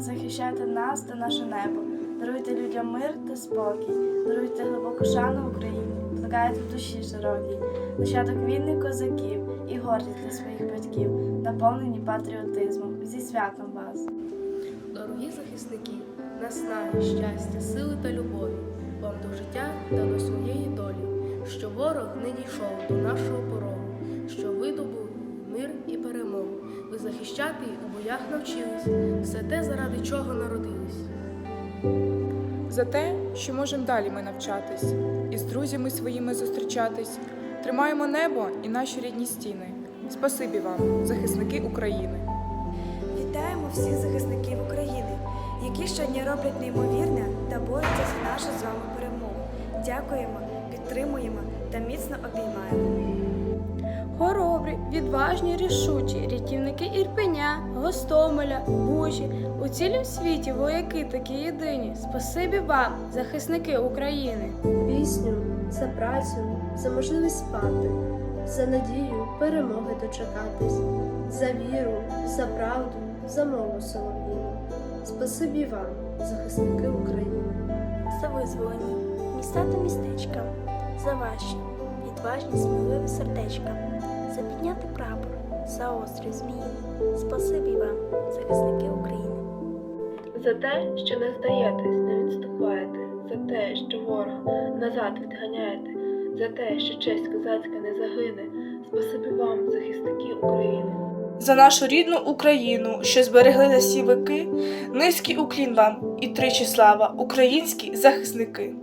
захищаєте нас та наше небо. Даруйте людям мир та спокій, даруйте глибоку шану Україні, плекаєте в душі широкій, нащадок вільних козаків і гордість для своїх батьків, наповнені патріотизмом. Зі святом вас! Дорогі захисники, наснаги, щастя, сили та любові, вам до життя та до своєї долі, що ворог не дійшов до нашого порогу, що ви добули мир і перемогу. Ви захищати у боях навчились, все те, заради чого народились. За те, що можемо далі ми навчатись, і з друзями своїми зустрічатись, тримаємо небо і наші рідні стіни. Спасибі вам, захисники України. Вітаємо всіх захисників України, які щодня роблять неймовірне та борються за нашу з вами перемогу. Дякуємо, підтримуємо та міцно обіймаємо. Хоробрі, відважні, рішучі, рятівники Ірпеня, Гостомеля, Бучі. У цілім світі вояки такі єдині. Спасибі вам, захисники України. пісню, за працю, за можливість спати, за надію перемоги дочекатись, за віру, за правду, за мову солов'їну. Спасибі вам, захисники України. за визволені міста та містечка, за ваші відважні сміливі сердечка, за острів зміїний. Спасибі вам, захисники України. За те, що не здаєтесь, не відступаєте, за те, що ворога назад відганяєте, за те, що честь козацька не загине. Спасибі вам, захисники України. За нашу рідну Україну, що зберегли на всі вики, низький уклін вам і тричі слава, українські захисники.